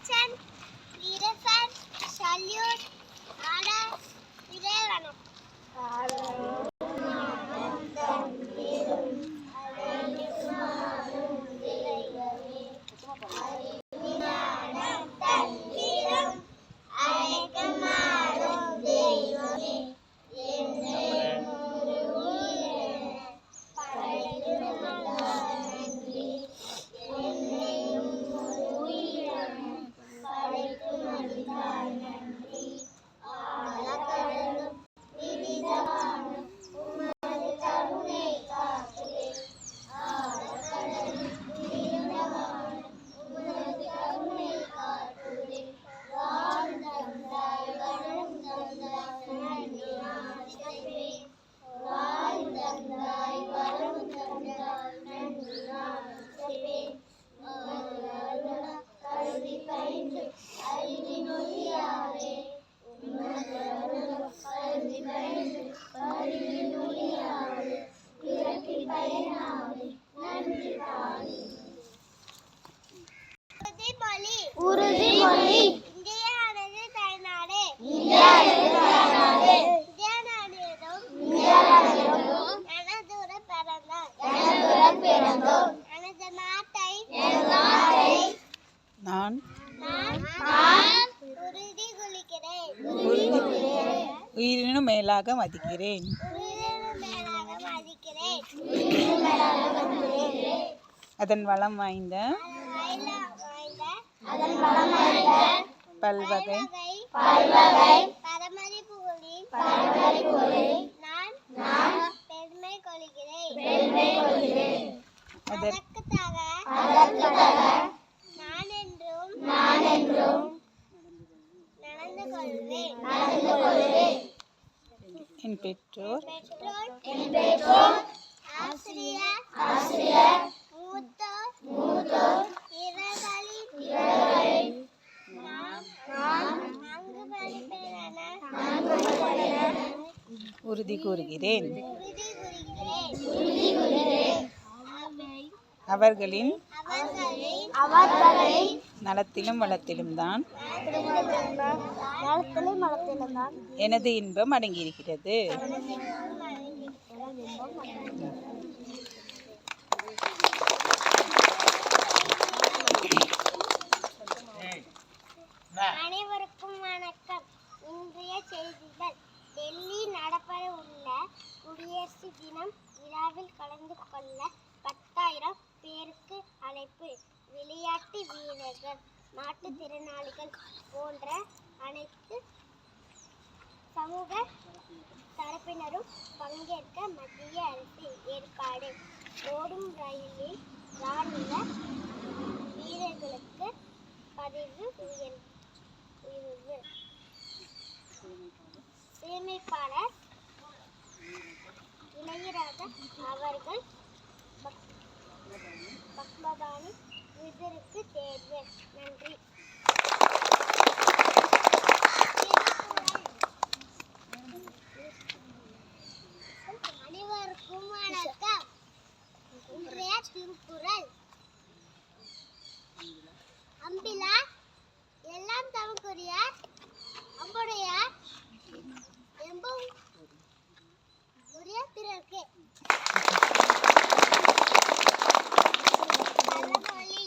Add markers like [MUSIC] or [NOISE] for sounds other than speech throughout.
Anten, Nilüfer, Şalyon, நாட்டை நான் உயிரினும் மேலாக மதிக்கிறேன். அதன் வளம் வாய்ந்த பல்வகை. பல்வகை. பெருமை கொள்கிறேன். அதற்காக நான் என்றும் நான் என்றும் நடந்து கொள்வேன். நடந்து கொள்வேன். என் பெற்றோர் பெற்றோர் என் பெற்றோர் ஆசிரியர் ஆசிரியர் உறுதி கூறுகிறேன் அவர்களின் அவர்களின் அவர்களை நலத்திலும் வளத்திலும் தான் எனது இன்பம் அடங்கியிருக்கிறது. கலந்து கொள்ள பத்தாயிரம் பேருக்கு அழைப்பு. விளையாட்டு வீரர்கள் மாற்றுத்திறனாளிகள் போன்ற அனைத்து சமூக தரப்பினரும் பங்கேற்க மத்திய அரசு ஏற்பாடு. ஓடும் ரயிலில் நன்றி அனைவருக்கும் வணக்கம் இன்றைய திருக்குறள் அம்பிலா எல்லாம் தமக்குரியார் அம்புடையார் எம்பும் உரிய பிறர்க்கு பழமொழி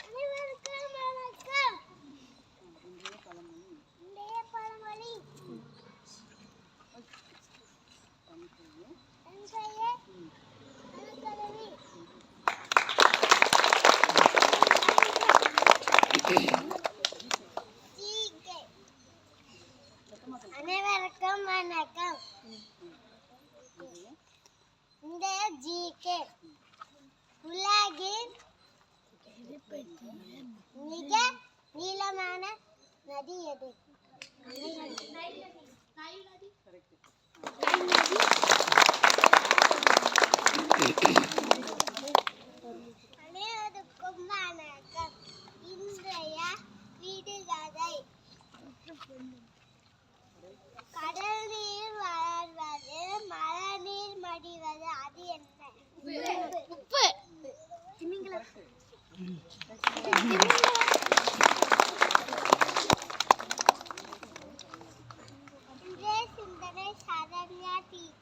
அனைவருக்கும் வணக்கம் இன்றைய பழமொழி இன்றைய அணுக்கருவி ஜிகே. அனைவருக்கும் வணக்கம். இந்த ஜிகே உலகின் மிக நீளமான நதி எது? அனைவருக்கும் [COUGHS] 嗯。